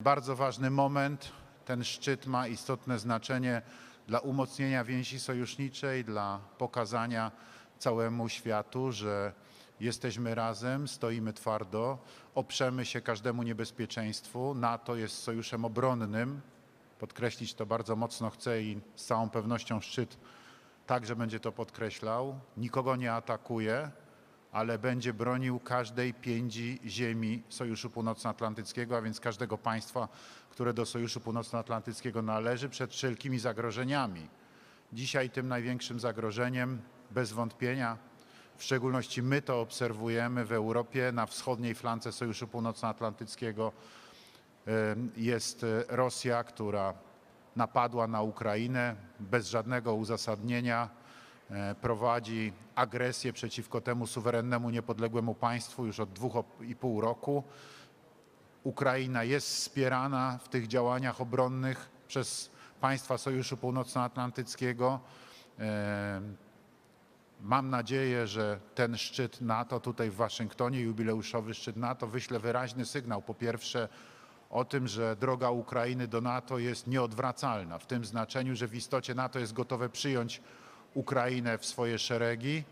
Bardzo ważny moment. Ten szczyt ma istotne znaczenie dla umocnienia więzi sojuszniczej, dla pokazania całemu światu, że jesteśmy razem, stoimy twardo, oprzemy się każdemu niebezpieczeństwu. NATO jest sojuszem obronnym. Podkreślić to bardzo mocno chcę i z całą pewnością szczyt także będzie to podkreślał. Nikogo nie atakuje, ale będzie bronił każdej piędzi ziemi Sojuszu Północnoatlantyckiego, a więc każdego państwa, które do Sojuszu Północnoatlantyckiego należy, przed wszelkimi zagrożeniami. Dzisiaj tym największym zagrożeniem, bez wątpienia, w szczególności my to obserwujemy w Europie, na wschodniej flance Sojuszu Północnoatlantyckiego, jest Rosja, która napadła na Ukrainę bez żadnego uzasadnienia, prowadzi agresję przeciwko temu suwerennemu, niepodległemu państwu już od dwóch i pół roku. Ukraina jest wspierana w tych działaniach obronnych przez państwa Sojuszu Północnoatlantyckiego. E, Mam nadzieję, że ten szczyt NATO tutaj w Waszyngtonie, jubileuszowy szczyt NATO, wyśle wyraźny sygnał. Po pierwsze, o tym, że droga Ukrainy do NATO jest nieodwracalna, w tym znaczeniu, że w istocie NATO jest gotowe przyjąć Ukrainę w swoje szeregi,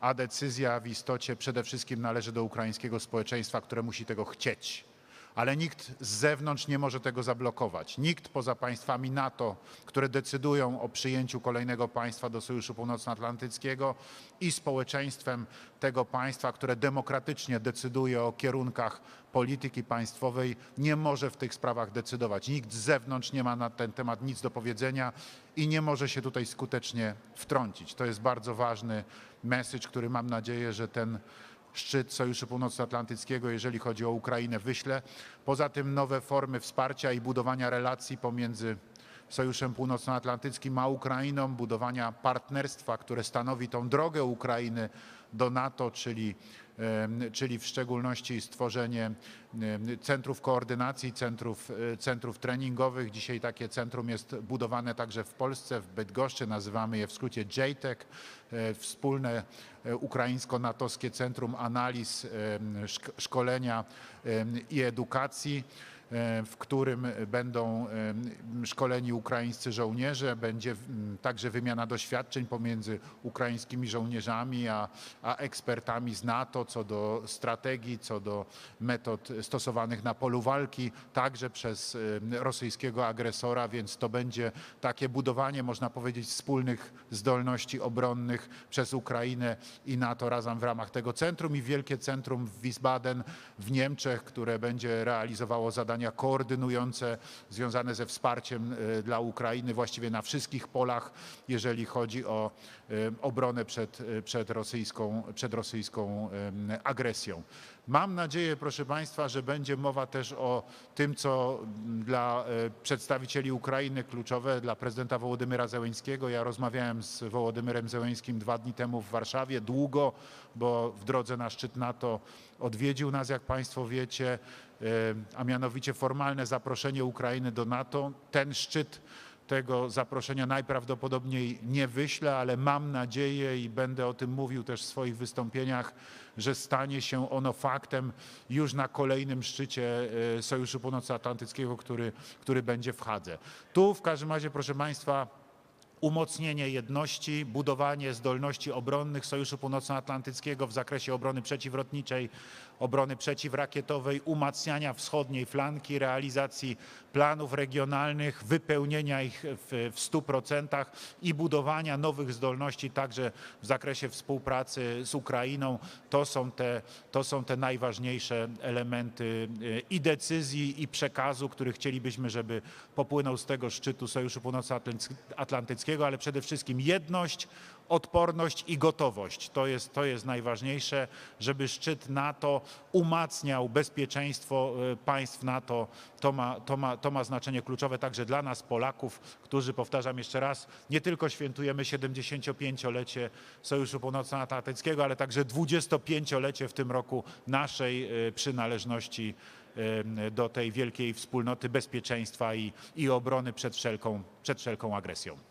a decyzja w istocie przede wszystkim należy do ukraińskiego społeczeństwa, które musi tego chcieć. Ale nikt z zewnątrz nie może tego zablokować. Nikt poza państwami NATO, które decydują o przyjęciu kolejnego państwa do Sojuszu Północnoatlantyckiego i społeczeństwem tego państwa, które demokratycznie decyduje o kierunkach polityki państwowej, nie może w tych sprawach decydować. Nikt z zewnątrz nie ma na ten temat nic do powiedzenia i nie może się tutaj skutecznie wtrącić. To jest bardzo ważny message, który mam nadzieję, że ten szczyt Sojuszu Północnoatlantyckiego, jeżeli chodzi o Ukrainę, wyśle. Poza tym nowe formy wsparcia i budowania relacji pomiędzy Sojuszem Północnoatlantyckim a Ukrainą, budowania partnerstwa, które stanowi tą drogę Ukrainy do NATO, czyli, czyli w szczególności stworzenie centrów koordynacji, centrów, e, centrów treningowych. Dzisiaj takie centrum jest budowane także w Polsce, w Bydgoszczy, nazywamy je w skrócie JTEC, e, wspólne e, ukraińsko-natowskie Centrum Analiz, Szkolenia i Edukacji w którym będą em, szkoleni ukraińscy żołnierze. Będzie mm, także wymiana doświadczeń pomiędzy ukraińskimi żołnierzami a, a ekspertami z NATO co do strategii, co do metod stosowanych na polu walki, także przez em, rosyjskiego agresora, więc to będzie takie budowanie, można powiedzieć, wspólnych zdolności obronnych przez Ukrainę i NATO razem w ramach tego centrum i wielkie centrum w Wiesbaden w Niemczech, które będzie realizowało zadania koordynujące związane ze wsparciem e, dla Ukrainy właściwie na wszystkich polach, jeżeli chodzi o e, obronę przed, e, przed rosyjską, przed rosyjską agresją. Mam nadzieję, proszę Państwa, że będzie mowa też o tym, co dla e, przedstawicieli Ukrainy kluczowe, dla prezydenta Wołodymyra Zełeńskiego. Ja rozmawiałem z Wołodymyrem Zełeńskim dwa dni temu w Warszawie, długo, bo w drodze na szczyt NATO odwiedził nas, jak Państwo wiecie, e, a mianowicie formalne zaproszenie Ukrainy do NATO. Ten szczyt tego zaproszenia najprawdopodobniej nie wyślę, ale mam nadzieję i będę o tym mówił też w swoich wystąpieniach, że stanie się ono faktem już na kolejnym szczycie e, Sojuszu Północnoatlantyckiego, który, który będzie w Hadze. Tu w każdym razie, proszę Państwa, umocnienie jedności, budowanie zdolności obronnych Sojuszu Północnoatlantyckiego w zakresie obrony przeciwlotniczej, obrony przeciwrakietowej, umacniania wschodniej flanki, realizacji planów regionalnych, wypełnienia ich w, w 100% i budowania nowych zdolności także w zakresie współpracy z Ukrainą. To są te, to są te najważniejsze elementy e, i decyzji, i przekazu, który chcielibyśmy, żeby popłynął z tego szczytu Sojuszu Północnoatlantyckiego, ale przede wszystkim jedność, odporność i gotowość. To jest, to jest najważniejsze, żeby szczyt NATO umacniał bezpieczeństwo e, państw NATO. To ma, to, ma, to ma znaczenie kluczowe także dla nas, Polaków, którzy, powtarzam jeszcze raz, nie tylko świętujemy 75-lecie Sojuszu Północnoatlantyckiego, ale także 25-lecie w tym roku naszej e, przynależności e, do tej wielkiej wspólnoty bezpieczeństwa i, i obrony przed wszelką, przed wszelką agresją.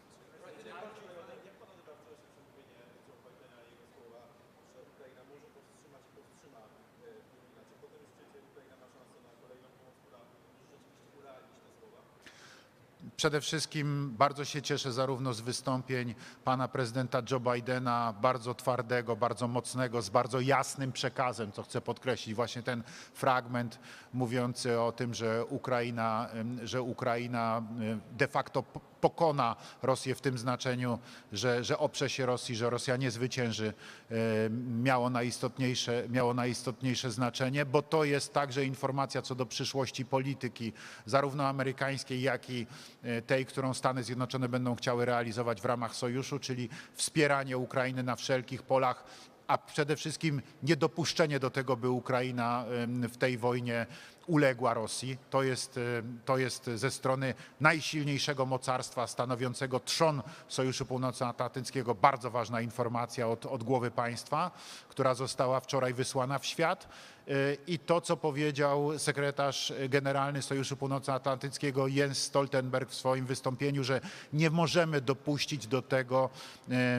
Przede wszystkim bardzo się cieszę zarówno z wystąpień pana prezydenta Joe Bidena, bardzo twardego, bardzo mocnego, z bardzo jasnym przekazem, co chcę podkreślić, właśnie ten fragment mówiący o tym, że Ukraina, że Ukraina de facto pokona Rosję w tym znaczeniu, że, że oprze się Rosji, że Rosja nie zwycięży, em, miało najistotniejsze, miało najistotniejsze znaczenie, bo to jest także informacja co do przyszłości polityki, zarówno amerykańskiej, jak i e, tej, którą Stany Zjednoczone będą chciały realizować w ramach sojuszu, czyli wspieranie Ukrainy na wszelkich polach, a przede wszystkim niedopuszczenie do tego, by Ukraina w tej wojnie uległa Rosji. To jest, em, to jest ze strony najsilniejszego mocarstwa stanowiącego trzon Sojuszu Północnoatlantyckiego bardzo ważna informacja od, od głowy państwa, która została wczoraj wysłana w świat. Y, I to, co powiedział sekretarz generalny Sojuszu Północnoatlantyckiego Jens Stoltenberg w swoim wystąpieniu, że nie możemy dopuścić do tego,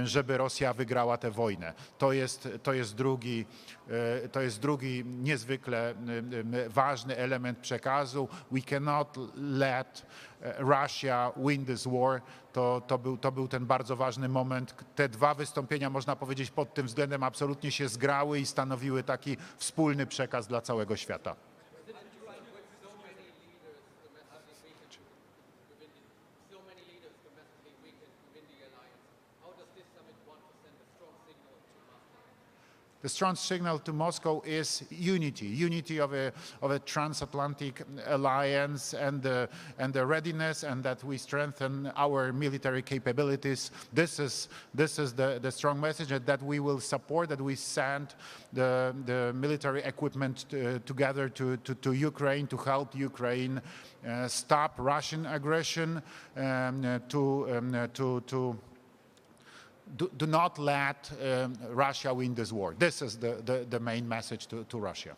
y, żeby Rosja wygrała tę wojnę. To jest, to jest, drugi, y, to jest drugi niezwykle y, y, ważny element przekazu. We cannot let e, Russia win this war. To, to, był, to był ten bardzo ważny moment. Te dwa wystąpienia, można powiedzieć, pod tym względem absolutnie się zgrały i stanowiły taki wspólny przekaz dla całego świata. The strong signal to Moscow is unity, unity of a, of a transatlantic alliance and the, and the readiness and that we strengthen our military capabilities. This is, this is the, the strong message that we will support, that we send the, the military equipment to, together to, to, to Ukraine to help Ukraine uh, stop Russian aggression, um, uh, to, um, uh, to, to do, do not let um, Russia win this war. This is the, the, the main message to, to Russia.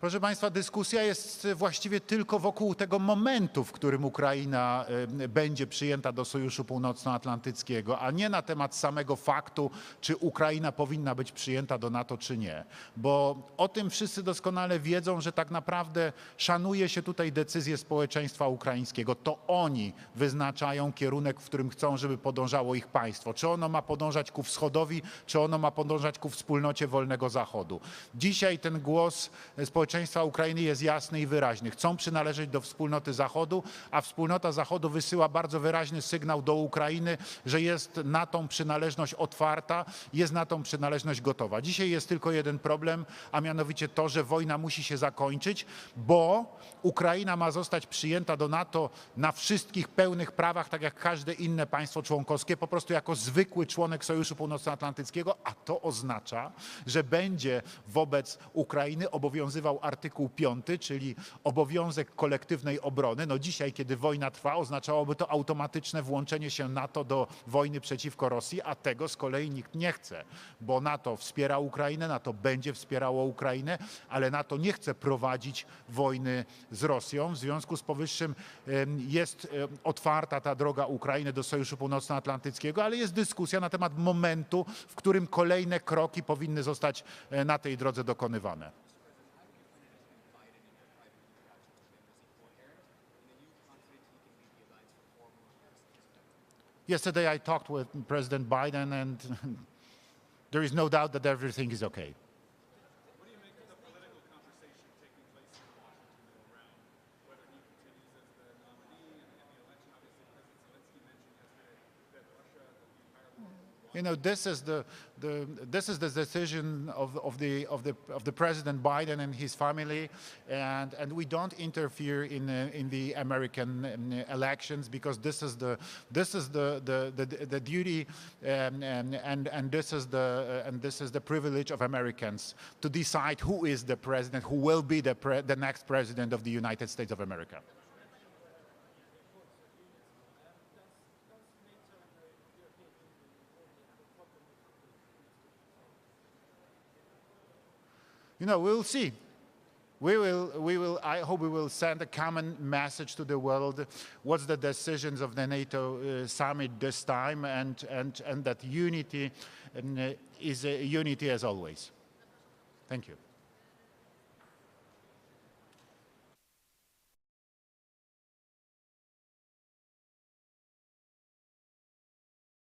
Proszę Państwa, dyskusja jest właściwie tylko wokół tego momentu, w którym Ukraina e, będzie przyjęta do Sojuszu Północnoatlantyckiego, a nie na temat samego faktu, czy Ukraina powinna być przyjęta do NATO, czy nie. Bo o tym wszyscy doskonale wiedzą, że tak naprawdę szanuje się tutaj decyzje społeczeństwa ukraińskiego. To oni wyznaczają kierunek, w którym chcą, żeby podążało ich państwo. Czy ono ma podążać ku wschodowi, czy ono ma podążać ku wspólnocie wolnego Zachodu. Dzisiaj ten głos społeczeństwa Ukrainy jest jasny i wyraźny. Chcą przynależeć do wspólnoty Zachodu, a wspólnota Zachodu wysyła bardzo wyraźny sygnał do Ukrainy, że jest na tą przynależność otwarta, jest na tą przynależność gotowa. Dzisiaj jest tylko jeden problem, a mianowicie to, że wojna musi się zakończyć, bo Ukraina ma zostać przyjęta do NATO na wszystkich pełnych prawach, tak jak każde inne państwo członkowskie, po prostu jako zwykły członek Sojuszu Północnoatlantyckiego, a to oznacza, że będzie wobec Ukrainy obowiązywał artykuł 5, czyli obowiązek kolektywnej obrony. No dzisiaj, kiedy wojna trwa, oznaczałoby to automatyczne włączenie się NATO do wojny przeciwko Rosji, a tego z kolei nikt nie chce, bo NATO wspiera Ukrainę, NATO będzie wspierało Ukrainę, ale NATO nie chce prowadzić wojny z Rosją. W związku z powyższym jest otwarta ta droga Ukrainy do Sojuszu Północnoatlantyckiego, ale jest dyskusja na temat momentu, w którym kolejne kroki powinny zostać e, na tej drodze dokonywane. Yesterday, I talked with President Biden, and there is no doubt that everything is okay. What do you make of the political conversation taking place in Washington around whether he continues as the nominee and, and the election? Obviously, President Zelensky mentioned yesterday that Russia, the entire You know, this is the, the this is the decision of, of the of the of the President Biden and his family, and and we don't interfere in uh, in the American um, elections because this is the this is the the the, the duty um, and, and and this is the uh, and this is the privilege of Americans to decide who is the president, who will be the the next president of the United States of America. You know, we'll see. we will, we will, I hope we will send a common message to the world. What's the decisions of the NATO uh, summit this time, and, and, and that unity um, is unity as always. Thank you.